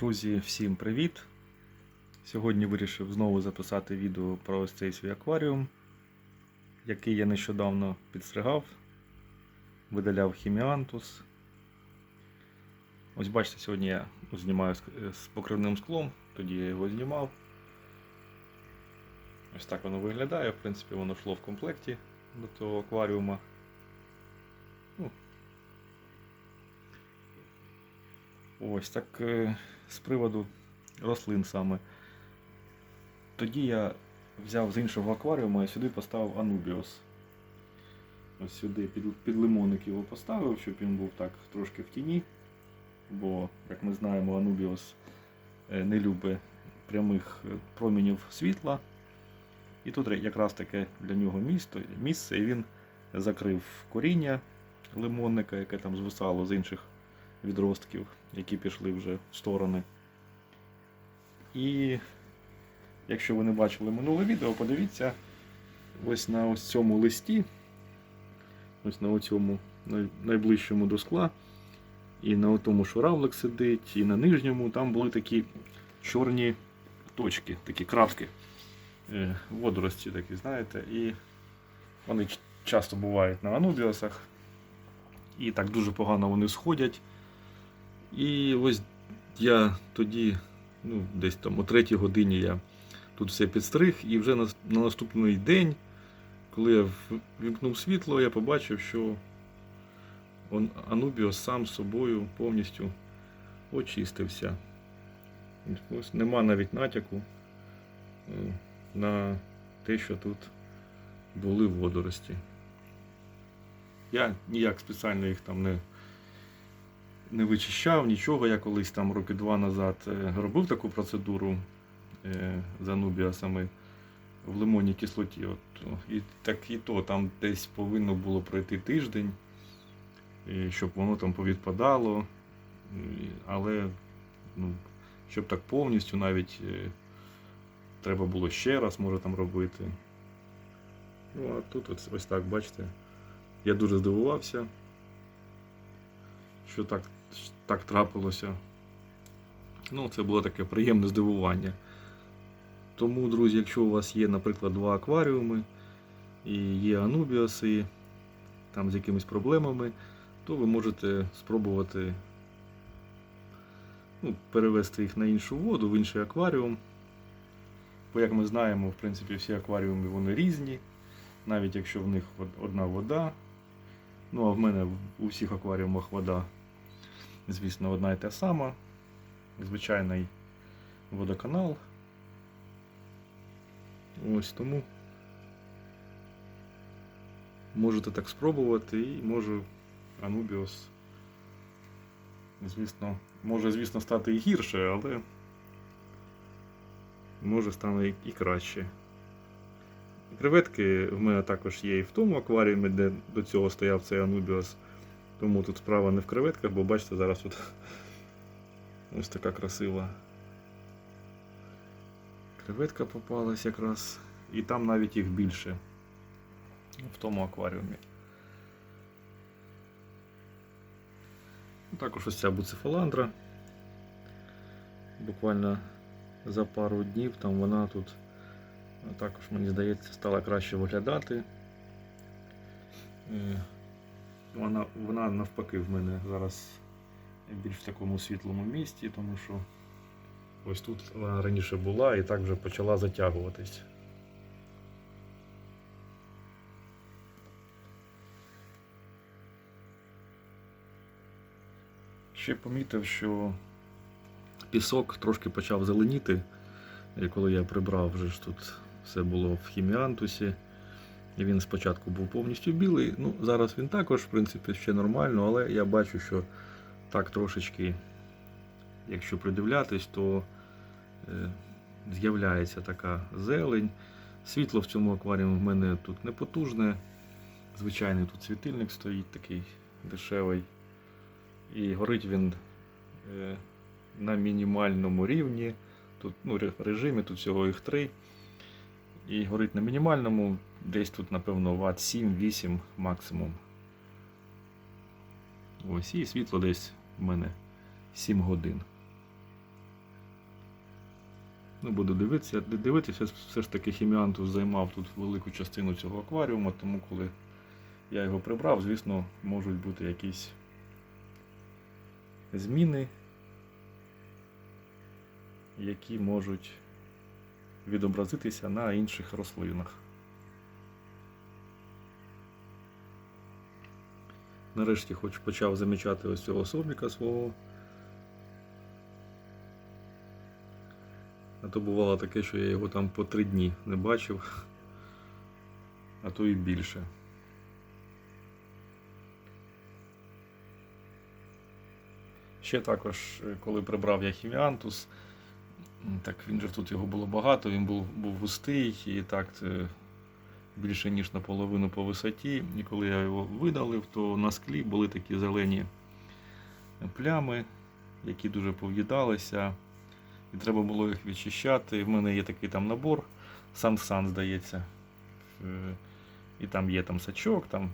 Друзі, всім привіт! Сьогодні вирішив знову записати відео про ось цей свій акваріум, який я нещодавно підстригав, видаляв хіміантус. Ось бачите, сьогодні я знімаю з з покривним склом, тоді я його знімав. Ось так воно виглядає, в принципі, воно йшло в комплекті до того акваріума. Ось так е, з приводу рослин саме. Тоді я взяв з іншого акваріуму і сюди поставив Анубіос. Ось сюди під, під лимоник його поставив, щоб він був так трошки в тіні. Бо, як ми знаємо, Анубіос е, не любить прямих е, промінів світла. І тут якраз таке для нього місто, місце, і він закрив коріння лимонника, яке там звисало з інших відростків, які пішли вже в сторони. І якщо ви не бачили минуле відео, подивіться ось на ось цьому листі, ось на цьому найближчому до скла, і на тому, що равлик сидить, і на нижньому там були такі чорні точки, такі крапки. е, Водорості такі, знаєте, і вони часто бувають на анубіосах. І так дуже погано вони сходять. І ось я тоді, ну, десь там о третій годині я тут все підстриг, і вже на, на наступний день, коли я вімкнув світло, я побачив, що он, Анубіос сам собою повністю очистився. Ось нема навіть натяку е, на те, що тут були водорості. Я ніяк спеціально їх там не не вичищав нічого. Я колись там роки два назад е, робив таку процедуру е, з анубіасами в лимонній кислоті. От, І так і то там десь повинно було пройти тиждень, щоб воно там повідпадало. Але ну, щоб так повністю навіть е, треба було ще раз може там робити. Ну, а тут ось, ось так, бачите. Я дуже здивувався, що так, так трапилося. Ну, це було таке приємне здивування. Тому, друзі, якщо у вас є, наприклад, два акваріуми і є анубіоси там з якимись проблемами, то ви можете спробувати ну, перевести їх на іншу воду, в інший акваріум. Бо, як ми знаємо, в принципі, всі акваріуми вони різні, навіть якщо в них одна вода. Ну, а в мене у всіх акваріумах вода, звісно, одна і та сама. Звичайний водоканал. Ось тому можете так спробувати і може Анубіос, звісно, може, звісно, стати і гірше, але може стане і- краще. Креветки в мене також є і в тому акваріумі, де до цього стояв цей Анубіос. Тому тут справа не в креветках, бо бачите, зараз тут ось така красива креветка попалась якраз. І там навіть їх більше в тому акваріумі. Також ось ця буцефаландра. Буквально за пару днів там вона тут також, мені здається, стала краще виглядати. Вона, вона навпаки в мене зараз більш в такому світлому місці, тому що ось тут вона раніше була і так вже почала затягуватись. Ще помітив, що пісок трошки почав зеленіти. Коли я прибрав, вже ж тут все було в хіміантусі. Він спочатку був повністю білий. Ну, зараз він також, в принципі, ще нормально, але я бачу, що так трошечки, якщо придивлятись, то е, з'являється така зелень. Світло в цьому акваріумі в мене тут не потужне. Звичайний тут світильник стоїть такий дешевий. І горить він е, на мінімальному рівні. Тут ну, режимі, тут всього їх три. І горить на мінімальному, десь тут, напевно, Вт 7-8 максимум. Ось, і світло десь в мене 7 годин. Ну, буду дивитися. Дивитися, все ж таки хіміантус займав тут велику частину цього акваріуму, тому коли я його прибрав, звісно, можуть бути якісь зміни, які можуть відобразитися на інших рослинах. Нарешті хоч почав замічати ось цього собіка свого. А то бувало таке, що я його там по три дні не бачив, а то і більше. Ще також, коли прибрав я хіміантус, так він же тут його було багато, він був, був густий і так е, більше ніж наполовину по висоті. І коли я його видалив, то на склі були такі зелені плями, які дуже пов'їдалися. І треба було їх відчищати. В мене є такий там набор, Сан-Сан, здається. Е, І там є там сачок, там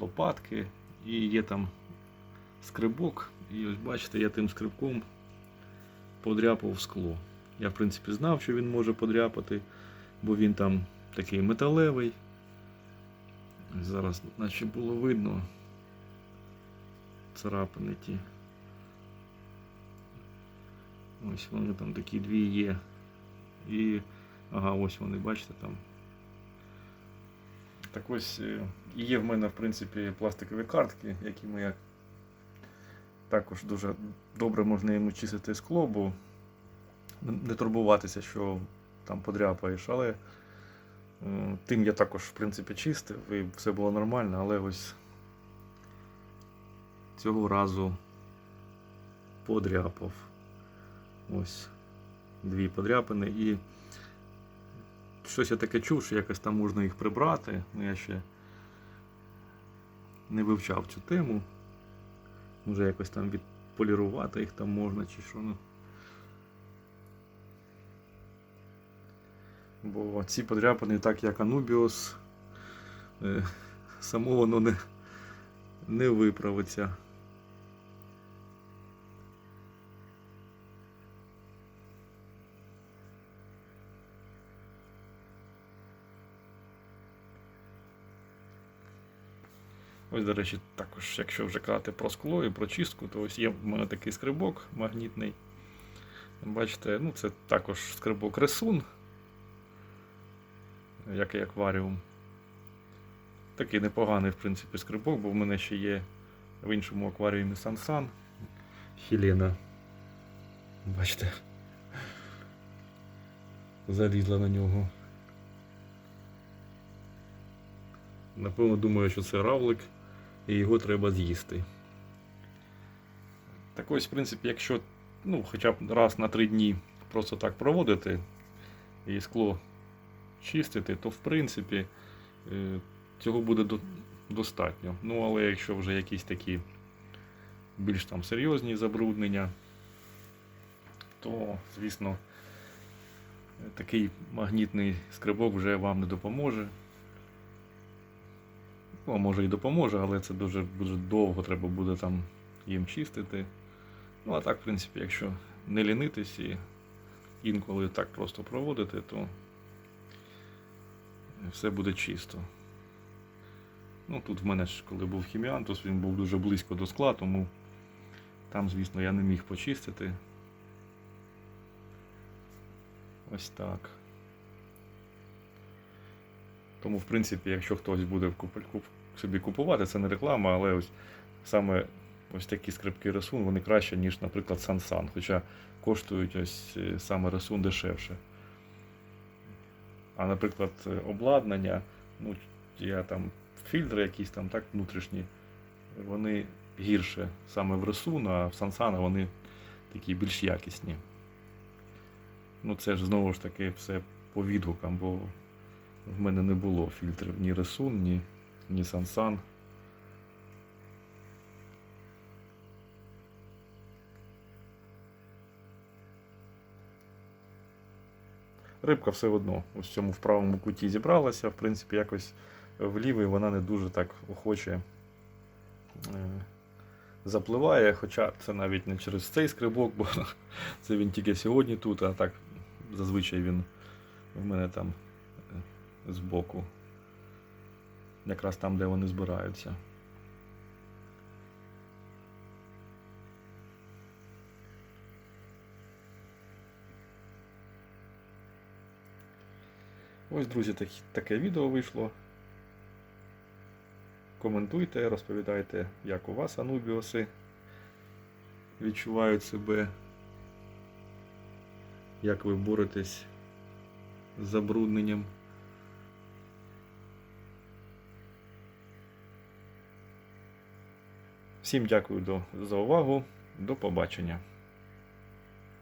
лопатки, і є там скрибок. І ось бачите, я тим скрибком подряпав скло. Я, в принципі, знав, що він може подряпати, бо він там такий металевий. Зараз, наче було видно царапини ті. Ось вони там такі дві є. І. Ага, ось вони, бачите там. Так ось е, є в мене, в принципі, пластикові картки, якими я також дуже добре можна йому чистити скло, бо не турбуватися, що там подряпаєш, але тим я також, в принципі, чистив і все було нормально, але ось цього разу подряпав. Ось дві подряпини і щось я таке чув, що якось там можна їх прибрати. Ну я ще не вивчав цю тему. Може якось там відполірувати їх там можна чи що. Ну. Бо ці подряпини, так як Анубіос, е, само воно не, не виправиться. Ось, до речі, також, якщо вже казати про скло і про чистку, то ось є в мене такий скрибок магнітний. Бачите, ну це також скрибок ресун, як і акваріум. Такий непоганий, в принципі, скрибок, бо в мене ще є в іншому акваріумі Сан-Сан Хілена. Бачите. Залізла на нього. Напевно, думаю, що це равлик і його треба з'їсти. Так ось, в принципі, якщо ну, хоча б раз на три дні просто так проводити і скло чистити, то в принципі е, цього буде достатньо. Ну, але якщо вже якісь такі більш там серйозні забруднення, то, звісно, такий магнітний скрибок вже вам не допоможе. Ну, а може і допоможе, але це дуже, дуже довго треба буде там їм чистити. Ну, а так, в принципі, якщо не лінитись і інколи так просто проводити, то все буде чисто. Ну, тут в мене ж, коли був хіміантус, він був дуже близько до скла, тому там, звісно, я не міг почистити. Ось так. Тому, в принципі, якщо хтось буде собі купувати, це не реклама, але ось саме ось такі скрипки ресун, вони краще, ніж, наприклад, Сансан. Хоча коштують ось е, саме ресун дешевше. А, наприклад, е, обладнання, ну, я там фільтри якісь там, так, внутрішні, вони гірше саме в ресун, а в Сансана вони такі більш якісні. Ну, це ж знову ж таки все по відгукам, бо в мене не було фільтрів ні Ресун, ні, ні Сансан. Рибка все одно в цьому в правому куті зібралася, в принципі, якось в лівий вона не дуже так охоче е, запливає, хоча це навіть не через цей скрибок, бо це він тільки сьогодні тут, а так зазвичай він в мене там е, збоку. Якраз там, де вони збираються. Ось, друзі, такі- таке відео вийшло. Коментуйте, розповідайте, як у вас анубіоси відчувають себе, як ви боретесь з забрудненням. Всім дякую за увагу. До побачення.